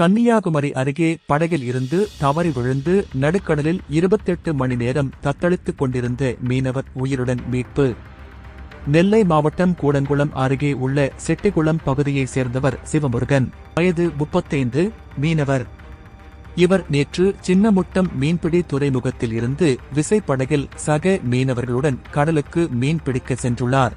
கன்னியாகுமரி அருகே படகில் இருந்து தவறி விழுந்து நடுக்கடலில் இருபத்தெட்டு மணி நேரம் தத்தளித்துக் கொண்டிருந்த மீனவர் உயிருடன் மீட்பு. நெல்லை மாவட்டம் கூடங்குளம் அருகே உள்ள செட்டிகுளம் பகுதியைச் சேர்ந்தவர் சிவமுருகன். வயது முப்பத்தைந்து மீனவர். இவர் நேற்று சின்னமுட்டம் மீன்பிடி துறைமுகத்தில் இருந்து விசைப்படகில் சக மீனவர்களுடன் கடலுக்கு மீன்பிடிக்க சென்றுள்ளார்.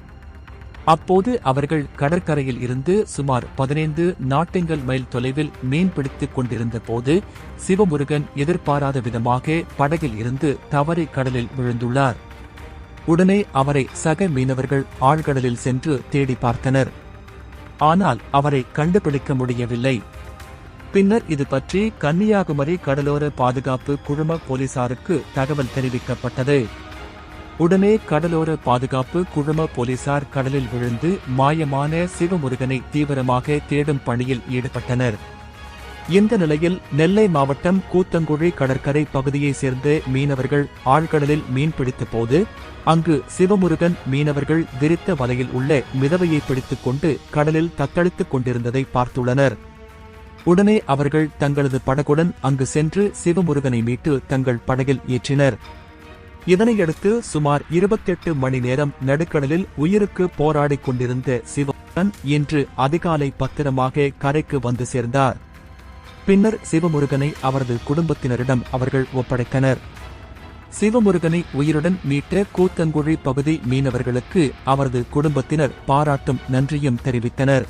அப்போது அவர்கள் கடற்கரையில் இருந்து சுமார் பதினைந்து நாட்டெங்கல் மைல் தொலைவில் மீன் பிடித்துக் கொண்டிருந்த போது சிவமுருகன் எதிர்பாராத விதமாக படகில் இருந்து தவறி கடலில் விழுந்துள்ளார். உடனே அவரை சக மீனவர்கள் ஆழ்கடலில் சென்று தேடி பார்த்தனர். ஆனால் அவரை கண்டுபிடிக்க முடியவில்லை. பின்னர் இது பற்றி கன்னியாகுமரி கடலோர பாதுகாப்பு குழும போலீசாருக்கு தகவல் தெரிவிக்கப்பட்டது. உடனே கடலோர பாதுகாப்பு குழும போலீசார் கடலில் விழுந்து மாயமான சிவமுருகனை தீவிரமாக தேடும் பணியில் ஈடுபட்டனர். இந்த நிலையில் நெல்லை மாவட்டம் கூத்தங்குழி கடற்கரை பகுதியைச் சேர்ந்த மீனவர்கள் ஆழ்கடலில் மீன்பிடித்த போது அங்கு சிவமுருகன் மீனவர்கள் விரித்த வலையில் உள்ள மிதவையை பிடித்துக் கொண்டு கடலில் தத்தளித்துக் கொண்டிருந்ததை பார்த்துள்ளனர். உடனே அவர்கள் தங்களது படகுடன் அங்கு சென்று சிவமுருகனை மீட்டு தங்கள் படகில் ஏற்றினர். இதனையடுத்து சுமார் இருபத்தெட்டு மணி நேரம் நடுக்கடலில் உயிருக்கு போராடிக் கொண்டிருந்த சிவமுருகன் இன்று அதிகாலை பத்திரமாக கரைக்கு வந்து சேர்ந்தார். பின்னர் சிவமுருகனை அவரது குடும்பத்தினரிடம் அவர்கள் ஒப்படைத்தனர். சிவமுருகனை உயிருடன் மீட்ட கூத்தங்குழி பகுதி மீனவர்களுக்கு அவரது குடும்பத்தினர் பாராட்டும் நன்றியும் தெரிவித்தனர்.